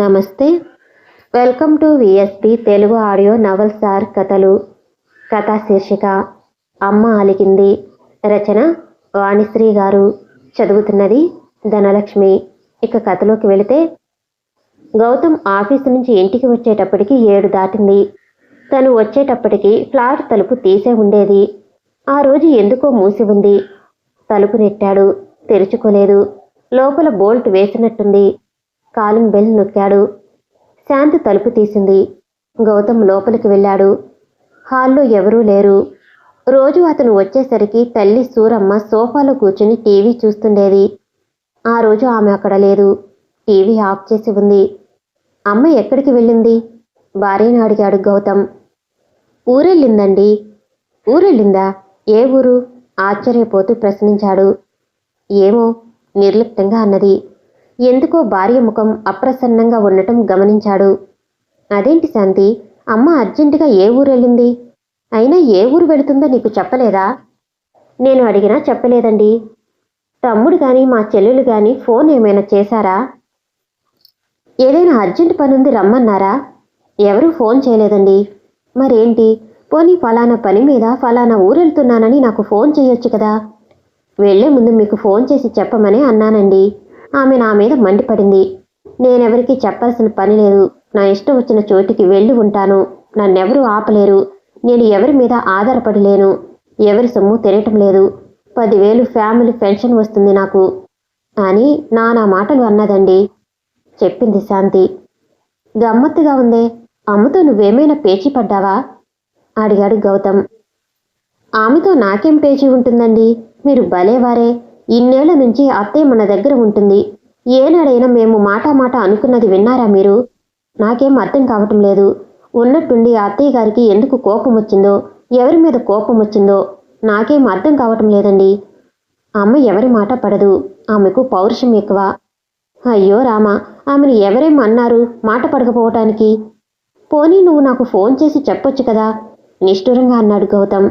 నమస్తే. Welcome to VSP Telugu audio novel sir కథలు కథా శీర్షిక అమ్మ అలిగింది రచన వాణిశ్రీ గారు. చదువుతున్నది ధనలక్ష్మి. ఇక కథలోకి వెళితే గౌతమ్ ఆఫీసు నుంచి ఇంటికి వచ్చేటప్పటికి ఏడు దాటింది. తను వచ్చేటప్పటికి ఫ్లాట్ తలుపు తీసే ఉండేది. ఆ రోజు ఎందుకో మూసి ఉంది. తలుపు నెట్టాడు. తెరుచుకోలేదు. లోపల బోల్ట్ వేసినట్టుంది. కాలింగ్ బెల్ నొక్కాడు. శాంతి తలుపు తీసింది. గౌతమ్ లోపలికి వెళ్ళాడు. హాల్లో ఎవరూ లేరు. రోజు అతను వచ్చేసరికి తల్లి సూరమ్మ సోఫాలో కూర్చుని టీవీ చూస్తుండేది. ఆ రోజు ఆమె అక్కడ లేదు. టీవీ ఆఫ్ చేసి ఉంది. అమ్మ ఎక్కడికి వెళ్ళింది? భార్యను అడిగాడు గౌతమ్. ఊరెళ్ళిందండి. ఊరెళ్ళిందా? ఏ ఊరు? ఆశ్చర్యపోతూ ప్రశ్నించాడు. ఏమో నిర్లిప్తంగా అన్నది. ఎందుకో భార్య ముఖం అప్రసన్నంగా ఉండటం గమనించాడు. అదేంటి శాంతి? అమ్మ అర్జెంటుగా ఏ ఊరు వెళ్ళింది అయినా ఏ ఊరు వెళుతుందో నీకు చెప్పలేదా? నేను అడిగినా చెప్పలేదండి. తమ్ముడు కానీ మా చెల్లెలు కానీ ఫోన్ ఏమైనా చేశారా? ఏదైనా అర్జెంట్ పనుంది రమ్మన్నారా? ఎవరూ ఫోన్ చేయలేదండి. మరేంటి? పోనీ ఫలానా పని మీద ఫలానా ఊరెళ్తున్నానని నాకు ఫోన్ చేయొచ్చు కదా? వెళ్ళే ముందు మీకు ఫోన్ చేసి చెప్పమని అన్నానండి. ఆమె నా మీద మండిపడింది. నేనెవరికి చెప్పాల్సిన పని లేదు. నా ఇష్టం వచ్చిన చోటికి వెళ్ళి ఉంటాను. నన్నెవరూ ఆపలేరు. నేను ఎవరి మీద ఆధారపడి లేను ఎవరి సొమ్ము తినటం లేదు. పదివేలు ఫ్యామిలీ పెన్షన్ వస్తుంది నాకు. అని నానా మాటలు అన్నదండి. చెప్పింది శాంతి. గమ్మత్తుగా ఉందే అమ్మతో నువ్వేమైనా పేచీ పడ్డావా? అడిగాడు గౌతమ్. ఆమెతో నాకేం పేచీ ఉంటుందండి? మీరు భలేవారే. ఇన్నేళ్ళ నుంచి అత్తయ్య మన దగ్గర ఉంటుంది. ఏనాడైనా మేము మాట మాట అనుకున్నది విన్నారా మీరు? నాకేం అర్థం కావటం లేదు. ఉన్నట్టుండి అత్తయ్య గారికి ఎందుకు కోపం వచ్చిందో ఎవరి మీద కోపం వచ్చిందో నాకేం అర్థం కావటం లేదండి. అమ్మ ఎవరి మాట పడదు. ఆమెకు పౌరుషం ఎక్కువ. అయ్యో రామా ఆమెను ఎవరేం అన్నారు మాట పడకపోవటానికి? పోనీ నువ్వు నాకు ఫోన్ చేసి చెప్పొచ్చు కదా? నిష్ఠురంగా అన్నాడు గౌతమ్.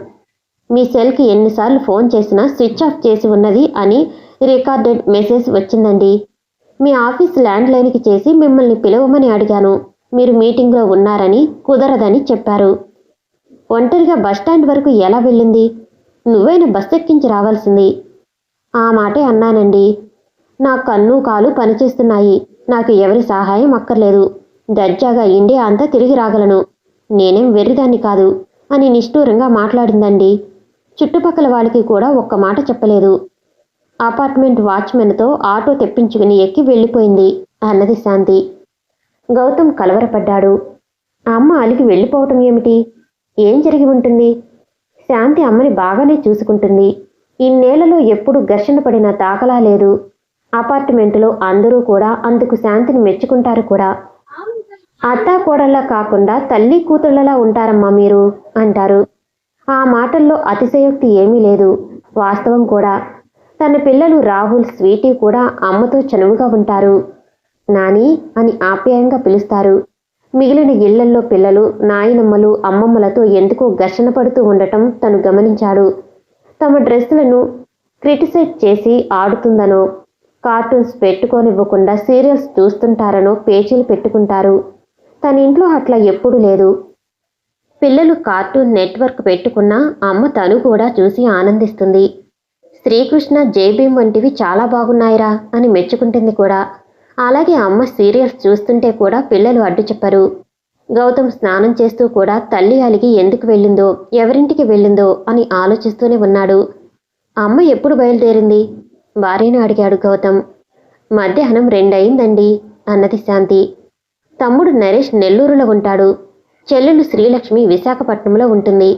మీ సెల్కి ఎన్నిసార్లు ఫోన్ చేసినా స్విచ్ ఆఫ్ చేసి ఉన్నది అని రికార్డెడ్ మెసేజ్ వచ్చిందండి. మీ ఆఫీస్ ల్యాండ్ లైన్కి చేసి మిమ్మల్ని పిలవమని అడిగాను. మీరు మీటింగ్లో ఉన్నారని కుదరదని చెప్పారు. ఒంటరిగా బస్టాండ్ వరకు ఎలా వెళ్ళింది? నువ్వైనా బస్ ఎక్కించి రావాల్సింది. ఆ మాటే అన్నానండి. నా కన్ను కాలు పనిచేస్తున్నాయి. నాకు ఎవరి సహాయం అక్కర్లేదు. దర్జాగా ఇండియా అంతా తిరిగి రాగలను. నేనేం వెర్రిదాన్ని కాదు అని నిష్ఠూరంగా మాట్లాడిందండి. చుట్టుపక్కల వాళ్ళకి కూడా ఒక్క మాట చెప్పలేదు. అపార్ట్మెంట్ వాచ్మెన్తో ఆటో తెప్పించుకుని ఎక్కి వెళ్ళిపోయింది అన్నది శాంతి. గౌతమ్ కలవరపడ్డాడు. అమ్మ అలిగి వెళ్ళిపోవటం ఏమిటి? ఏం జరిగి ఉంటుంది? శాంతి అమ్మని బాగానే చూసుకుంటుంది. ఇన్నేళ్ళలో ఎప్పుడు ఘర్షణ పడిన తాకలా లేదు. అపార్ట్మెంటులో అందరూ కూడా అందుకు శాంతిని మెచ్చుకుంటారు కూడా. అత్తా కోడల్లా కాకుండా తల్లి కూతుళ్ళలా ఉంటారమ్మా మీరు అంటారు. ఆ మాటల్లో అతిశయోక్తి ఏమీ లేదు. వాస్తవం కూడా. తన పిల్లలు రాహుల్ స్వీటీ కూడా అమ్మతో చనువుగా ఉంటారు. నాని అని ఆప్యాయంగా పిలుస్తారు. మిగిలిన ఇళ్ళల్లో పిల్లలు నాయనమ్మలు అమ్మమ్మలతో ఎందుకో ఘర్షణ పడుతూ ఉండటం తను గమనించాడు. తమ డ్రెస్సులను క్రిటిసైజ్ చేసి ఆడుతుందనో కార్టూన్స్ పెట్టుకోనివ్వకుండా సీరియల్స్ చూస్తుంటారనో పేచీలు పెట్టుకుంటారు. తన ఇంట్లో అట్లా ఎప్పుడూ లేదు. పిల్లలు కార్టూన్ నెట్వర్క్ పెట్టుకున్న అమ్మ తను కూడా చూసి ఆనందిస్తుంది. శ్రీకృష్ణ జైభీం వంటివి చాలా బాగున్నాయిరా అని మెచ్చుకుంటుంది కూడా. అలాగే అమ్మ సీరియల్స్ చూస్తుంటే కూడా పిల్లలు అడ్డు చెప్పరు. గౌతమ్ స్నానం చేస్తూ కూడా తల్లి అలిగి ఎందుకు వెళ్ళిందో ఎవరింటికి వెళ్ళిందో అని ఆలోచిస్తూనే ఉన్నాడు. అమ్మ ఎప్పుడు బయలుదేరింది? భార్యను అడిగాడు గౌతమ్. మధ్యాహ్నం రెండయిందండి అన్నది శాంతి. తమ్ముడు నరేష్ నెల్లూరులో ఉంటాడు. చెల్లెలు శ్రీలక్ష్మి విశాఖపట్నంలో ఉంటుంది.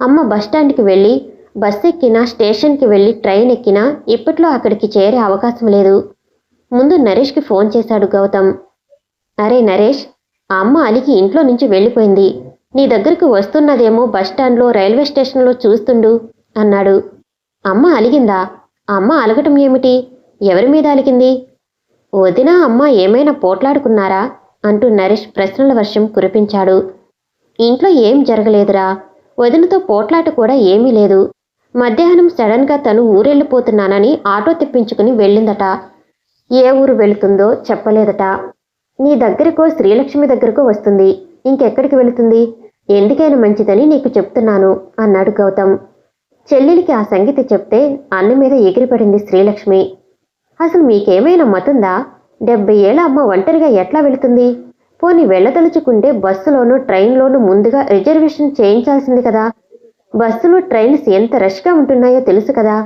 అమ్మ బస్టాండ్కి వెళ్ళి బస్ ఎక్కినా స్టేషన్కి వెళ్ళి ట్రైన్ ఎక్కినా ఇప్పట్లో అక్కడికి చేరే అవకాశం లేదు. ముందు నరేష్కి ఫోన్ చేశాడు గౌతమ్. అరే నరేష్ ఆ అమ్మ అలికి ఇంట్లో నుంచి వెళ్ళిపోయింది. నీ దగ్గరికి వస్తున్నదేమో బస్టాండ్లో రైల్వే స్టేషన్లో చూస్తుండు అన్నాడు. అమ్మ అలిగిందా? అమ్మ అలగటం ఏమిటి? ఎవరి మీద అలిగింది? వదిన అమ్మ ఏమైనా పోట్లాడుకున్నారా? అంటూ నరేష్ ప్రశ్నల వర్షం కురిపించాడు. ఇంట్లో ఏం జరగలేదురా. వదినతో పోట్లాట కూడా ఏమీ లేదు. మధ్యాహ్నం సడన్గా తను ఊరెళ్ళిపోతున్నానని ఆటో తెప్పించుకుని వెళ్ళిందట. ఏ ఊరు వెళుతుందో చెప్పలేదట. నీ దగ్గరకో శ్రీలక్ష్మి దగ్గరకో వస్తుంది. ఇంకెక్కడికి వెళుతుంది? ఎందుకైనా మంచిదని నీకు చెప్తున్నాను అన్నాడు గౌతమ్. చెల్లెలికి ఆ సంగతి చెప్తే అన్న మీద ఎగిరిపడింది శ్రీలక్ష్మి. అసలు మీకేమైనా మతుందా? డెబ్బై ఏళ్ళ అమ్మ ఒంటరిగా ఎట్లా వెళుతుంది? పోనీ వెళ్ళదలుచుకుంటే బస్సులోనూ ట్రైన్లోనూ ముందుగా రిజర్వేషన్ చేయించాల్సింది కదా. బస్సులు ట్రైన్స్ ఎంత రష్గా ఉంటున్నాయో తెలుసు కదా.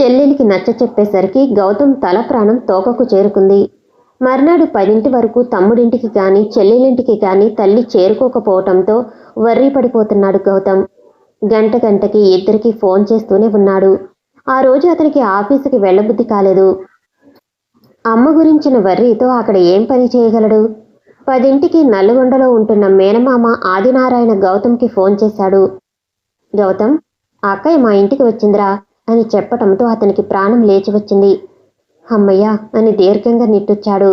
చెల్లెలికి నచ్చ చెప్పేసరికి గౌతమ్ తల ప్రాణం తోకకు చేరుకుంది. మర్నాడు పదింటి వరకు తమ్ముడింటికి కానీ చెల్లెలింటికి కానీ తల్లి చేరుకోకపోవటంతో వర్రీ పడిపోతున్నాడు గౌతమ్. గంట గంటకి ఇద్దరికి ఫోన్ చేస్తూనే ఉన్నాడు. ఆ రోజు అతనికి ఆఫీసుకి వెళ్ళబుద్ధి కాలేదు. అమ్మ గురించిన వర్రీతో అక్కడ ఏం పని చేయగలడు? పదింటికి నల్గొండలో ఉంటున్న మేనమామ ఆదినారాయణ గౌతమ్కి ఫోన్ చేశాడు. గౌతమ్ అక్కయ్య మా ఇంటికి వచ్చిందిరా అని చెప్పటంతో అతనికి ప్రాణం లేచి వచ్చింది. అమ్మయ్య అని దీర్ఘంగా నిట్టొచ్చాడు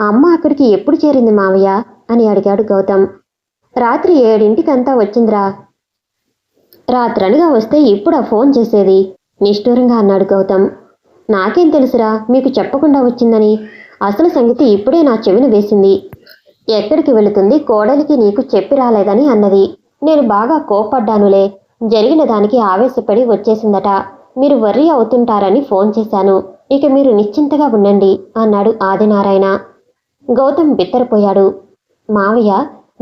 ఆ అమ్మ అక్కడికి ఎప్పుడు చేరింది మావయ్య? అని అడిగాడు గౌతమ్. రాత్రి ఏడింటికంతా వచ్చిందిరా. రాత్రనగా వస్తే ఇప్పుడు ఆ ఫోన్ చేసేది? నిష్ఠూరంగా అన్నాడు గౌతమ్. నాకేం తెలుసురా మీకు చెప్పకుండా వచ్చిందని. అసలు సంగతి ఇప్పుడే నా చెవిన వేసింది. ఎక్కడికి వెళుతుంది? కోడలికి నీకు చెప్పి రాలేదని అన్నది. నేను బాగా కోప్పడ్డానులే. జరిగిన దానికి ఆవేశపడి వచ్చేసిందట. మీరు వర్రీ అవుతుంటారని ఫోన్ చేశాను. ఇక మీరు నిశ్చింతగా ఉండండి అన్నాడు ఆదినారాయణ. గౌతమ్ బిత్తరపోయాడు. మావయ్య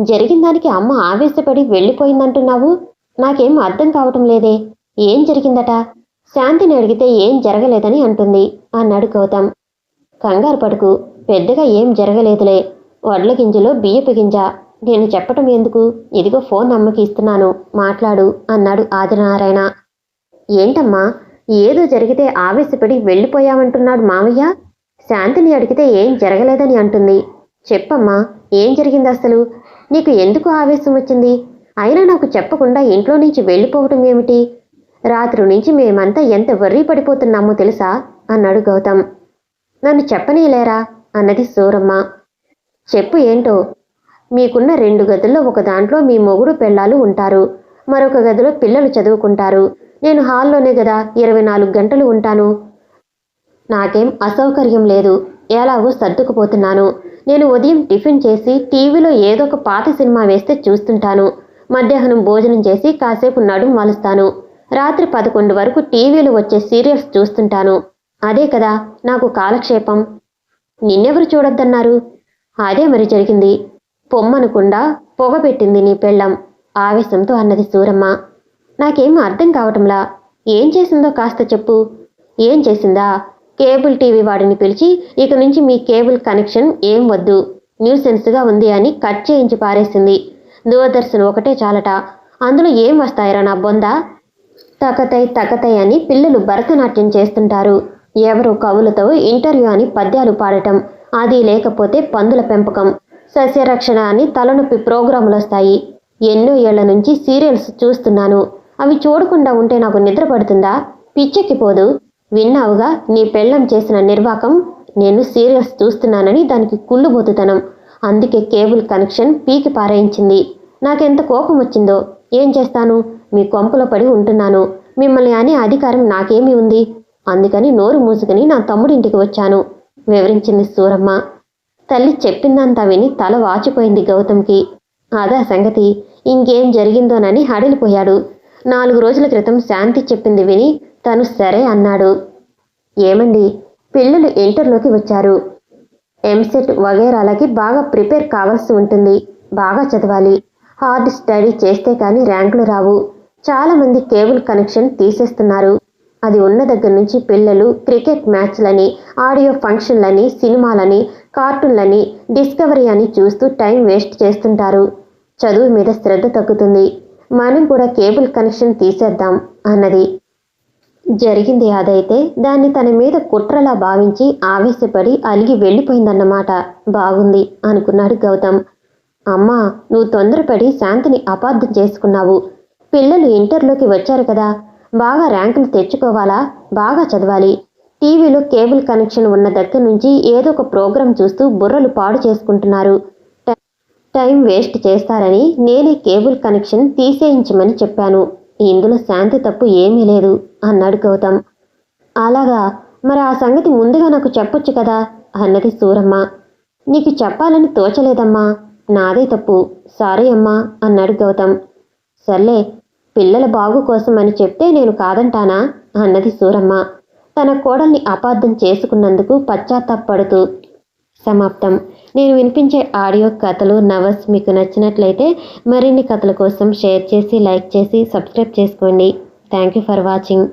జరిగిన దానికి అమ్మ ఆవేశపడి వెళ్ళిపోయిందంటున్నావు? నాకేం అర్థం కావటం లేదే. ఏం జరిగిందట? శాంతిని అడిగితే ఏం జరగలేదని అంటుంది అన్నాడు గౌతమ్. కంగారు పడుకు పెద్దగా ఏం జరగలేదులే. వడ్ల గింజలో బియ్యపు గింజ నేను చెప్పటం ఎందుకు? ఇదిగో ఫోన్ అమ్మకి ఇస్తున్నాను. మాట్లాడు అన్నాడు ఆదినారాయణ. ఏంటమ్మా? ఏదో జరిగితే ఆవేశపడి వెళ్ళిపోయామంటున్నాడు మామయ్య? శాంతిని అడిగితే ఏం జరగలేదని అంటుంది. చెప్పమ్మా ఏం జరిగింది అసలు? నీకు ఎందుకు ఆవేశం వచ్చింది? అయినా నాకు చెప్పకుండా ఇంట్లో నుంచి వెళ్ళిపోవటం ఏమిటి? రాత్రి నుంచి మేమంతా ఎంత వర్రీ పడిపోతున్నామో తెలుసా? అన్నాడు గౌతమ్. నన్ను చెప్పనీలేరా అన్నది సూరమ్మ. చెప్పు ఏంటో? మీకున్న రెండు గదుల్లో ఒక దాంట్లో మీ మొగుడు పెళ్ళాలు ఉంటారు. మరొక గదిలో పిల్లలు చదువుకుంటారు. నేను హాల్లోనే కదా ఇరవై నాలుగు గంటలు ఉంటాను. నాకేం అసౌకర్యం లేదు. ఎలాగో సర్దుకుపోతున్నాను. నేను ఉదయం టిఫిన్ చేసి టీవీలో ఏదో ఒక పాత సినిమా వేస్తే చూస్తుంటాను. మధ్యాహ్నం భోజనం చేసి కాసేపు నడుం వాలుస్తాను. రాత్రి పదకొండు వరకు టీవీలో వచ్చే సీరియల్స్ చూస్తుంటాను. అదే కదా నాకు కాలక్షేపం. నిన్నెవరు చూడొద్దన్నారు? అదే మరి జరిగింది. పొమ్మనకుండా పొగ పెట్టింది నీ పెళ్ళం. ఆవేశంతో అన్నది సూరమ్మ. నాకేం అర్థం కావటంలా. ఏం చేసిందో కాస్త చెప్పు. ఏం చేసిందా? కేబుల్ టీవీ వాడిని పిలిచి ఇక నుంచి మీ కేబుల్ కనెక్షన్ ఏం వద్దు. న్యూసెన్స్గా ఉంది అని కట్ చేయించి పారేసింది. దూరదర్శన్ ఒకటే చాలట. అందులో ఏం వస్తాయరా నా బొంద? తకతై తకతై అని పిల్లలు భరతనాట్యం చేస్తుంటారు. ఎవరు కవులతో ఇంటర్వ్యూ అని పద్యాలు పాడటం. అది లేకపోతే పందుల పెంపకం సస్యరక్షణ అని తలనొప్పి ప్రోగ్రాములు వస్తాయి ఎన్నో ఏళ్ళ నుంచి సీరియల్స్ చూస్తున్నాను. అవి చూడకుండా ఉంటే నాకు నిద్ర పడుతుందా? పిచ్చెక్కిపోదు. విన్నావుగా నీ పెళ్ళం చేసిన నిర్వాకం? నేను సీరియల్స్ చూస్తున్నానని దానికి కుళ్ళుబోతుతనం. అందుకే కేబుల్ కనెక్షన్ పీకి పారేయించింది. నాకెంత కోపం వచ్చిందో ఏం చేస్తాను? మీ కొంపలో పడి ఉంటున్నాను. మిమ్మల్ని అనే అధికారం నాకేమీ ఉంది? అందుకని నోరు మూసుకుని నా తమ్ముడింటికి వచ్చాను. వివరించింది సూరమ్మ. తల్లి చెప్పిందంతా విని తల వాచిపోయింది గౌతమ్కి. అదా సంగతి ఇంకేం జరిగిందోనని హడిలిపోయాడు నాలుగు రోజుల క్రితం శాంతి చెప్పింది విని తను సరే అన్నాడు. ఏమండి పిల్లలు ఇంటర్లోకి వచ్చారు. ఎంసెట్ వగేరాలకి బాగా ప్రిపేర్ కావాల్సి ఉంటుంది బాగా చదవాలి. హార్డ్ స్టడీ చేస్తే కానీ ర్యాంకులు రావు. చాలామంది కేబుల్ కనెక్షన్ తీసేస్తున్నారు. అది ఉన్న దగ్గర నుంచి పిల్లలు క్రికెట్ మ్యాచ్లని ఆడియో ఫంక్షన్లని సినిమాలని కార్టూన్లని డిస్కవరీ అని చూస్తూ టైం వేస్ట్ చేస్తుంటారు. చదువు మీద శ్రద్ధ తగ్గుతుంది. మనం కూడా కేబుల్ కనెక్షన్ తీసేద్దాం అన్నది. జరిగింది అదైతే దాన్ని తన మీద కుట్రలా భావించి ఆవేశపడి అలిగి వెళ్ళిపోయిందన్నమాట. బాగుంది అనుకున్నాడు గౌతమ్. అమ్మా నువ్వు తొందరపడి శాంతిని అపార్థం చేసుకున్నావు. పిల్లలు ఇంటర్లోకి వచ్చారు కదా. బాగా ర్యాంకులు తెచ్చుకోవాలా? బాగా చదవాలి. టీవీలో కేబుల్ కనెక్షన్ ఉన్న దగ్గర నుంచి ఏదో ఒక ప్రోగ్రాం చూస్తూ బుర్రలు పాడు చేసుకుంటున్నారు. టైం వేస్ట్ చేస్తారని నేనే కేబుల్ కనెక్షన్ తీసేయించమని చెప్పాను. ఇందులో శాంతి తప్పు ఏమీ లేదు అన్నాడు గౌతమ్. అలాగా? మరి ఆ సంగతి ముందుగా నాకు చెప్పొచ్చు కదా? అన్నది సూరమ్మ. నీకు చెప్పాలని తోచలేదమ్మా. నాదే తప్పు. సారీ అమ్మా అన్నాడు గౌతమ్. సర్లే పిల్లల బాగు కోసం అని చెప్తే నేను కాదంటానా? అన్నది సూరమ్మ. తన కోడల్ని అపార్థం చేసుకున్నందుకు పశ్చాత్తాపడుతూ సమాప్తం. నేను వినిపించే ఆడియో కథలు నవస్ మీకు నచ్చినట్లయితే మరిన్ని కథల కోసం షేర్ చేసి లైక్ చేసి సబ్స్క్రైబ్ చేసుకోండి. Thank you for watching.